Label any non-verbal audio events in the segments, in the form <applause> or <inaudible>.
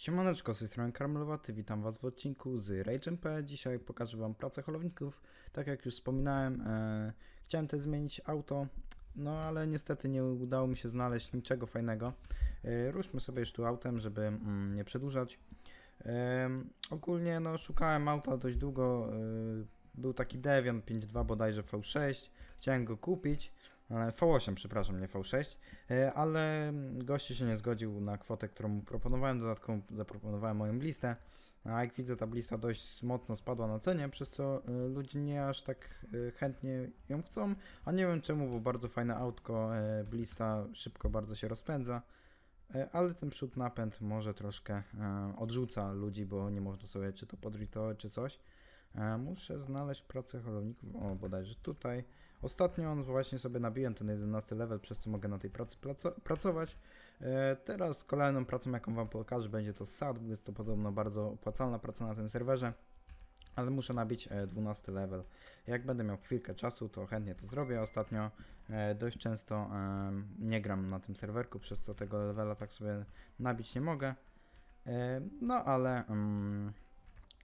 Siemaneczko, z tej strony Karmelowaty, witam Was w odcinku z RageMP. Dzisiaj pokażę Wam pracę holowników. Tak jak już wspominałem, e, chciałem też zmienić auto, no ale niestety nie udało mi się znaleźć niczego fajnego. E, ruszmy sobie już tu autem, żeby mm, nie przedłużać. E, ogólnie no, szukałem auta dość długo. E, był taki Devian 5.2 bodajże V6. Chciałem go kupić. E, V8, przepraszam, nie V6. E, ale gościu się nie zgodził na kwotę, którą mu proponowałem, dodatkowo zaproponowałem moją listę, a jak widzę ta lista dość mocno spadła na cenie, przez co e, ludzie nie aż tak e, chętnie ją chcą, a nie wiem czemu, bo bardzo fajne autko, blista szybko bardzo się rozpędza, ale ten przód napęd może troszkę odrzuca ludzi, bo nie można sobie czy to podritować, czy coś. Muszę znaleźć pracę holowników, o bodajże tutaj. Ostatnio on właśnie sobie nabiłem ten 11 level, przez co mogę na tej pracy praco- pracować. E, teraz kolejną pracą, jaką Wam pokażę, będzie to SAD, bo jest to podobno bardzo opłacalna praca na tym serwerze. Ale muszę nabić e, 12 level. Jak będę miał chwilkę czasu, to chętnie to zrobię. Ostatnio e, dość często e, nie gram na tym serwerku, przez co tego levela tak sobie nabić nie mogę. E, no ale mm,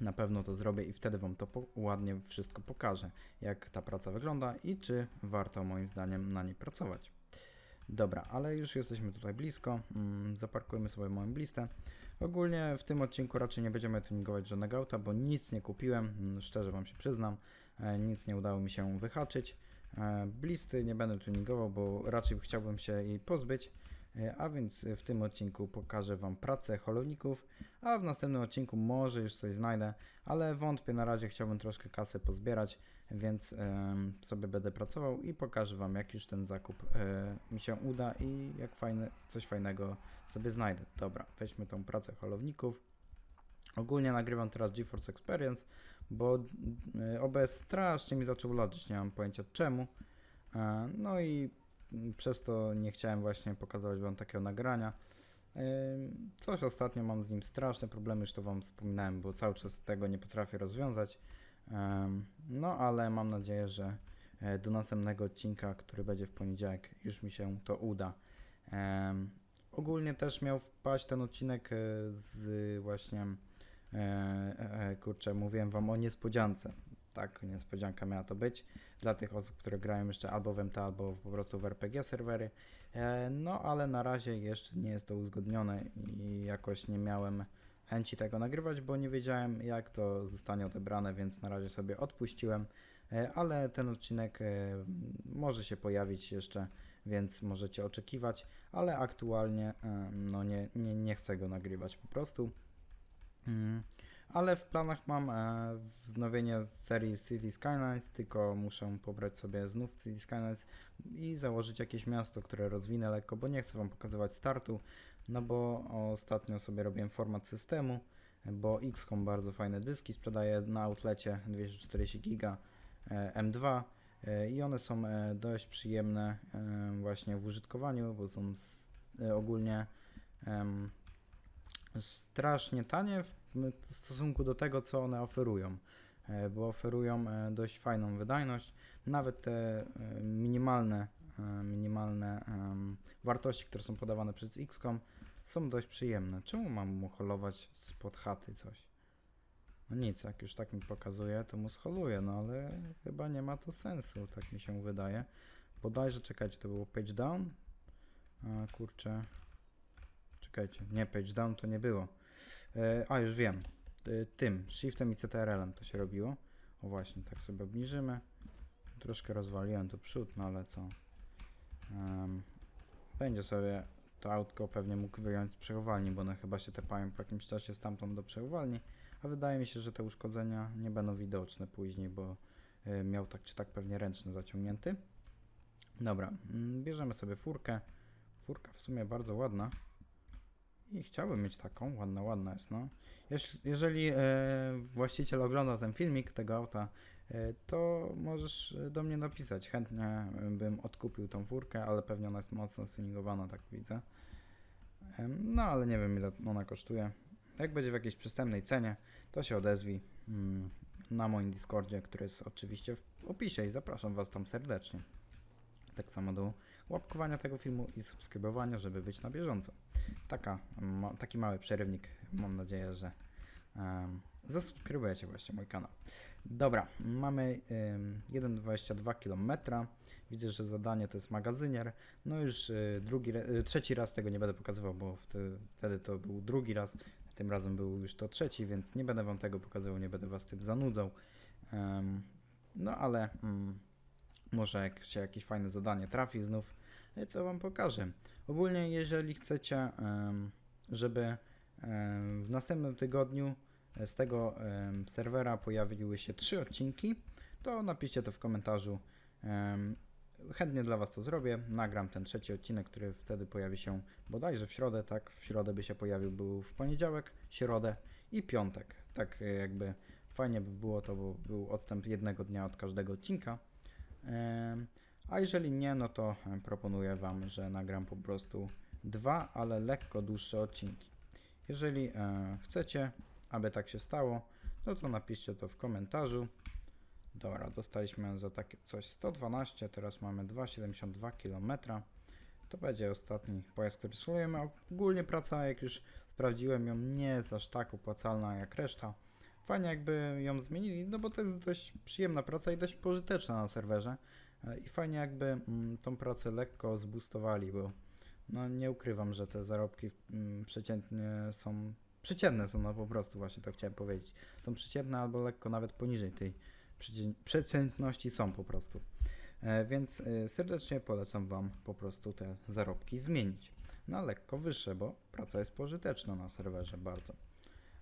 na pewno to zrobię i wtedy Wam to ładnie wszystko pokażę, jak ta praca wygląda i czy warto moim zdaniem na niej pracować. Dobra, ale już jesteśmy tutaj blisko. Mm, zaparkujemy sobie moją listę. Ogólnie w tym odcinku raczej nie będziemy tuningować żadnego auta, bo nic nie kupiłem, mm, szczerze Wam się przyznam. E, nic nie udało mi się wyhaczyć. E, blisty nie będę tuningował, bo raczej chciałbym się jej pozbyć. E, A więc w tym odcinku pokażę Wam pracę holowników, a w następnym odcinku może już coś znajdę, ale wątpię na razie, chciałbym troszkę kasy pozbierać, więc sobie będę pracował i pokażę Wam jak już ten zakup e, mi się uda i jak fajne, coś fajnego sobie znajdę. Dobra, weźmy tą pracę holowników. Ogólnie nagrywam teraz GeForce Experience, bo e, OBS strasznie mi zaczął lodzić, nie mam pojęcia czemu. E, No i przez to nie chciałem właśnie pokazywać Wam takiego nagrania. Coś ostatnio mam z nim straszne problemy, już to Wam wspominałem, bo cały czas tego nie potrafię rozwiązać. No ale mam nadzieję, że e, do następnego odcinka, który będzie w poniedziałek, już mi się to uda. Ogólnie też miał wpaść ten odcinek e, z właśnie, e, kurczę, mówiłem Wam o niespodziance. Tak, niespodzianka miała to być dla tych osób, które grają jeszcze albo w MT, albo po prostu w RPG serwery. E, No, ale na razie jeszcze nie jest to uzgodnione i jakoś nie miałem chęci tego nagrywać, bo nie wiedziałem, jak to zostanie odebrane, więc na razie sobie odpuściłem. E, Ale ten odcinek e, może się pojawić jeszcze, więc możecie oczekiwać, ale aktualnie no nie, nie, nie chcę go nagrywać po prostu. Mm. Ale w planach mam e, wznowienie serii City Skylines, tylko muszę pobrać sobie znów City Skylines i założyć jakieś miasto, które rozwinę lekko, bo nie chcę Wam pokazywać startu, no bo ostatnio sobie robiłem format systemu, bo XCOM bardzo fajne dyski sprzedaje na outlecie 240 giga e, M2 e, i one są e, dość przyjemne e, właśnie w użytkowaniu, bo są e, ogólnie em, strasznie tanie w w stosunku do tego, co one oferują, e, bo oferują e, dość fajną wydajność. Nawet te e, minimalne, minimalne wartości, które są podawane przez XCOM, są dość przyjemne. Czemu mam mu holować spod chaty coś? No nic, jak już tak mi pokazuje, to mu scholuję, no ale chyba nie ma to sensu, tak mi się wydaje. Bodajże, czekajcie, to było page down? A, kurczę. Czekajcie, nie, page down to nie było. E, A, już wiem. E, Tym, shiftem i CTRL-em to się robiło. O właśnie, tak sobie obniżymy. Troszkę rozwaliłem tu przód, no ale co. Em, będzie sobie to autko pewnie mógł wyjąć z przechowalni, bo one chyba się tepają po jakimś czasie stamtąd do przechowalni. A wydaje mi się, że te uszkodzenia nie będą widoczne później, bo e, miał tak czy tak pewnie ręczny zaciągnięty. Dobra, mm, bierzemy sobie furkę. Furka w sumie bardzo ładna. I chciałbym mieć taką, ładna, ładna jest, no. Jeż, jeżeli e, właściciel ogląda ten filmik tego auta, e, to możesz e, do mnie napisać. Chętnie e, bym odkupił tą furkę, ale pewnie ona jest mocno tuningowana, tak widzę. Em, No, ale nie wiem ile ona kosztuje. Jak będzie w jakiejś przystępnej cenie, to się odezwij mm, na moim Discordzie, który jest oczywiście w opisie i zapraszam Was tam serdecznie. Tak samo do łapkowania tego filmu i subskrybowania, żeby być na bieżąco. Taka, taki mały przerywnik. Mam nadzieję, że um, zasubskrybujecie właśnie mój kanał. Dobra, mamy um, 1,22 km. Widzę, że zadanie to jest magazynier. No już y, drugi, y, trzeci raz tego nie będę pokazywał, bo wtedy, wtedy to był drugi raz. Tym razem był już to trzeci, więc nie będę wam tego pokazywał, nie będę was tym zanudzał. Em, no ale mm, może jak się jakieś fajne zadanie trafi znów, y, to wam pokażę. Ogólnie jeżeli chcecie, żeby w następnym tygodniu e, z tego serwera pojawiły się trzy odcinki, to napiszcie to w komentarzu. Chętnie dla Was to zrobię. Nagram ten trzeci odcinek, który wtedy pojawi się bodajże w środę, tak? W środę by się pojawił, był w poniedziałek, środę i piątek. Tak e, jakby fajnie by było to, bo był odstęp jednego dnia od każdego odcinka. A jeżeli nie, no to proponuję Wam, że nagram po prostu dwa, ale lekko dłuższe odcinki. Jeżeli e, chcecie, aby tak się stało, no to napiszcie to w komentarzu. Dobra, dostaliśmy za takie coś 112, teraz mamy 2,72 km. To będzie ostatni pojazd, który spróbujemy. Ogólnie praca, jak już sprawdziłem ją, nie jest aż tak opłacalna jak reszta. Fajnie jakby ją zmienili, no bo to jest dość przyjemna praca i dość pożyteczna na serwerze. E, I fajnie jakby mm, tą pracę lekko zboostowali, bo no nie ukrywam, że te zarobki mm, przeciętnie są, przeciętne są no po prostu, właśnie to chciałem powiedzieć. Są przeciętne albo lekko nawet poniżej tej przecię- przeciętności są po prostu. E, Więc e, serdecznie polecam Wam po prostu te zarobki zmienić na lekko wyższe, bo praca jest pożyteczna na serwerze bardzo.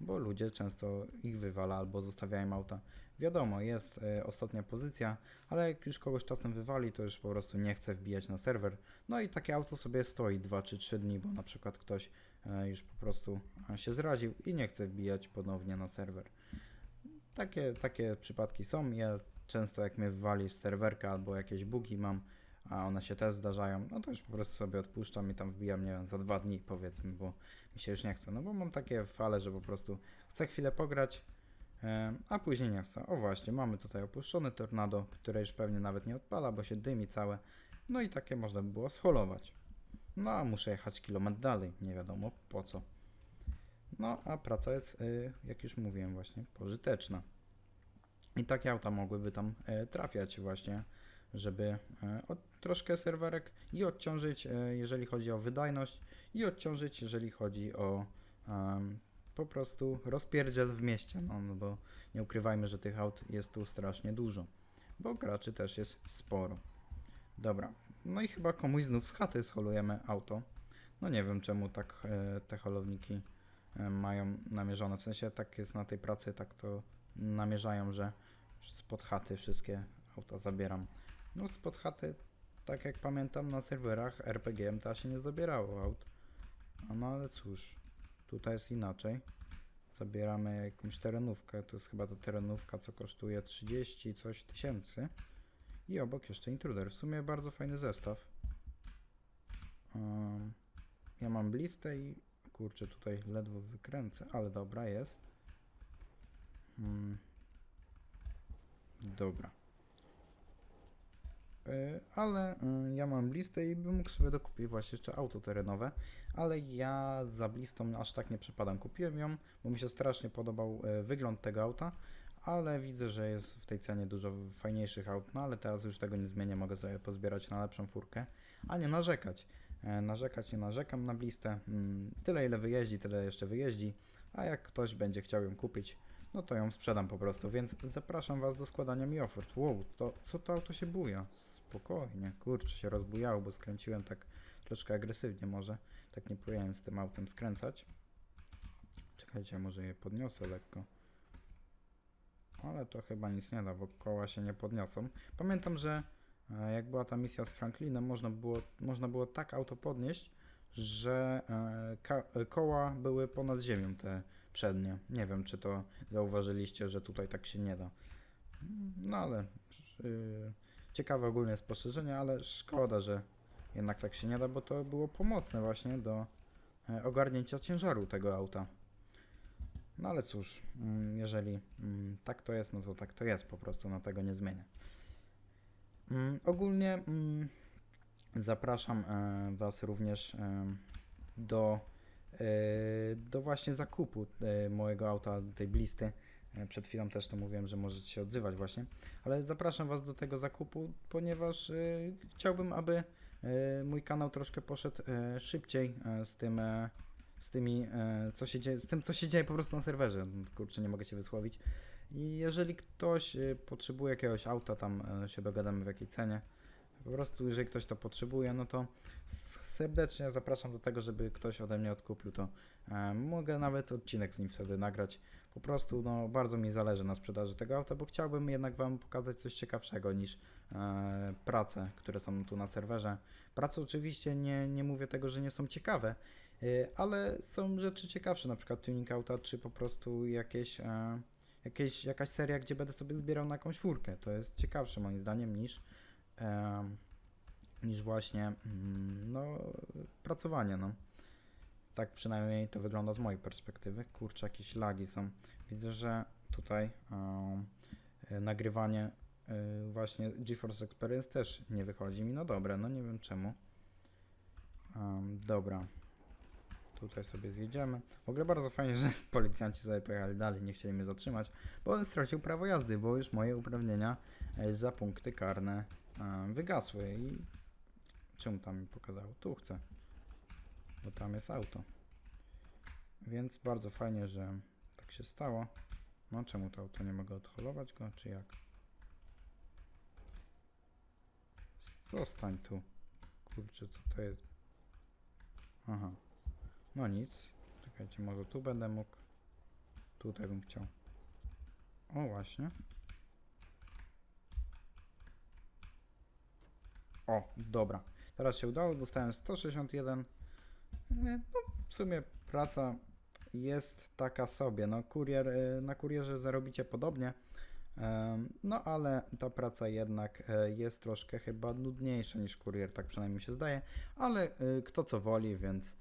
Bo ludzie często ich wywala albo zostawiają auta. Wiadomo, jest e, ostatnia pozycja, ale jak już kogoś czasem wywali, to już po prostu nie chce wbijać na serwer. No i takie auto sobie stoi 2 czy 3 dni, bo na przykład ktoś e, już po prostu e, się zraził i nie chce wbijać ponownie na serwer. Takie, takie przypadki są. Ja często jak mnie wywali z serwerka albo jakieś bugi mam, a one się też zdarzają, no to już po prostu sobie odpuszczam i tam wbijam, nie wiem, za dwa dni powiedzmy, bo mi się już nie chce. No bo mam takie fale, że po prostu chcę chwilę pograć, a później nie chcę. O właśnie, mamy tutaj opuszczony tornado, które już pewnie nawet nie odpala, bo się dymi całe. No i takie można by było scholować. No a muszę jechać kilometr dalej, nie wiadomo po co. No a praca jest, y, jak już mówiłem właśnie, pożyteczna. I takie auta mogłyby tam e, trafiać właśnie, żeby e, od, troszkę serwerek i odciążyć, e, jeżeli chodzi o wydajność i odciążyć, jeżeli chodzi o po prostu rozpierdziel w mieście, no, no bo nie ukrywajmy, że tych aut jest tu strasznie dużo, bo graczy też jest sporo. Dobra, no i chyba komuś znów z chaty scholujemy auto. No nie wiem czemu tak e, te holowniki mają namierzone, w sensie tak jest na tej pracy, tak to namierzają, że spod chaty wszystkie auta zabieram. No spod chaty, tak jak pamiętam na serwerach RPG MTA się nie zabierało aut. No ale cóż, tutaj jest inaczej. Zabieramy jakąś terenówkę, to jest chyba ta terenówka, co kosztuje 30 coś tysięcy. I obok jeszcze intruder. W sumie bardzo fajny zestaw. Um, ja mam blistę i kurczę, tutaj ledwo wykręcę, ale dobra jest. Hmm. Dobra. Y, Ale y, ja mam blistę i bym mógł sobie dokupić właśnie jeszcze auto terenowe, ale ja za blistą aż tak nie przepadam. Kupiłem ją, bo mi się strasznie podobał y, wygląd tego auta, ale widzę, że jest w tej cenie dużo fajniejszych aut, no ale teraz już tego nie zmienię, mogę sobie pozbierać na lepszą furkę, a nie narzekać. E, Narzekać nie narzekam na blistę, Mm, tyle ile wyjeździ, tyle jeszcze wyjeździ, a jak ktoś będzie chciał ją kupić, no to ją sprzedam po prostu, więc zapraszam Was do składania mi ofert. Wow, to co to auto się buja? Spokojnie, kurczę, się rozbujało, bo skręciłem tak troszkę agresywnie może. Tak nie powinienem z tym autem skręcać. Czekajcie, może je podniosę lekko. Ale to chyba nic nie da, bo koła się nie podniosą. Pamiętam, że e, jak była ta misja z Franklinem, można było, można było tak auto podnieść, że e, e, koła były ponad ziemią te przednie. Nie wiem, czy to zauważyliście, że tutaj tak się nie da. No ale yy, ciekawe ogólnie spostrzeżenie, ale szkoda, że jednak tak się nie da, bo to było pomocne właśnie do e, ogarnięcia ciężaru tego auta. No ale cóż, mm, jeżeli mm, tak to jest, no to tak to jest po prostu, no tego nie zmienię. Mm, Ogólnie zapraszam e, Was również e, do, do właśnie zakupu e, mojego auta, tej blisty. E, Przed chwilą też to mówiłem, że możecie się odzywać właśnie, ale zapraszam Was do tego zakupu, ponieważ e, chciałbym, aby e, mój kanał troszkę poszedł e, szybciej e, z tym, e, z tymi, e, co się dzieje, z tym, co się dzieje po prostu na serwerze. Kurczę, nie mogę się wysłowić. I jeżeli ktoś e, potrzebuje jakiegoś auta, tam e, się dogadamy w jakiej cenie. Po prostu, jeżeli ktoś to potrzebuje, no to serdecznie zapraszam do tego, żeby ktoś ode mnie odkupił to. E, mogę nawet odcinek z nim wtedy nagrać. Po prostu, no, bardzo mi zależy na sprzedaży tego auta, bo chciałbym jednak Wam pokazać coś ciekawszego niż e, prace, które są tu na serwerze. Prace oczywiście nie, nie mówię tego, że nie są ciekawe, e, ale są rzeczy ciekawsze, na przykład tuning auta, czy po prostu jakieś, e, jakieś, jakaś seria, gdzie będę sobie zbierał na jakąś furkę. To jest ciekawsze moim zdaniem niż, em, niż właśnie mm, no, pracowanie. No. Tak przynajmniej to wygląda z mojej perspektywy. Kurczę, jakieś lagi są. Widzę, że tutaj e, nagrywanie e, właśnie GeForce Experience też nie wychodzi mi. No dobra, no nie wiem czemu. Em, dobra. Tutaj sobie zjedziemy. W ogóle bardzo fajnie, że <laughs> policjanci sobie pojechali dalej, nie chcieli mnie zatrzymać, bo stracił prawo jazdy, bo już moje uprawnienia za punkty karne wygasły i czemu tam mi pokazało? Tu chcę, bo tam jest auto. Więc bardzo fajnie, że tak się stało. No czemu to auto nie mogę odholować go, czy jak? Zostań tu. Kurczę, co to jest? Aha. No nic. Czekajcie, może tu będę mógł. Tutaj bym chciał. O, właśnie. O, dobra. Teraz się udało. Dostałem 161. E, No, w sumie praca jest taka sobie. No, kurier, e, na kurierze zarobicie podobnie. Em, No, ale ta praca jednak e, jest troszkę chyba nudniejsza niż kurier, tak przynajmniej mi się zdaje. Ale e, kto co woli, więc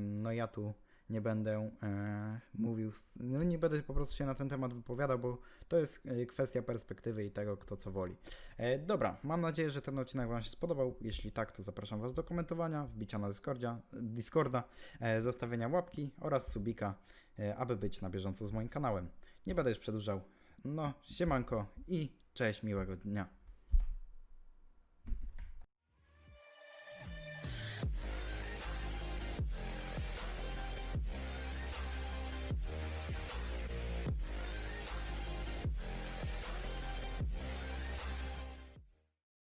no ja tu nie będę e, mówił, no nie będę po prostu się na ten temat wypowiadał, bo to jest e, kwestia perspektywy i tego, kto co woli. E, dobra, mam nadzieję, że ten odcinek Wam się spodobał. Jeśli tak, to zapraszam Was do komentowania, wbicia na Discordia, Discorda, e, zostawienia łapki oraz subika, e, aby być na bieżąco z moim kanałem. Nie będę już przedłużał. No, siemanko i cześć, miłego dnia.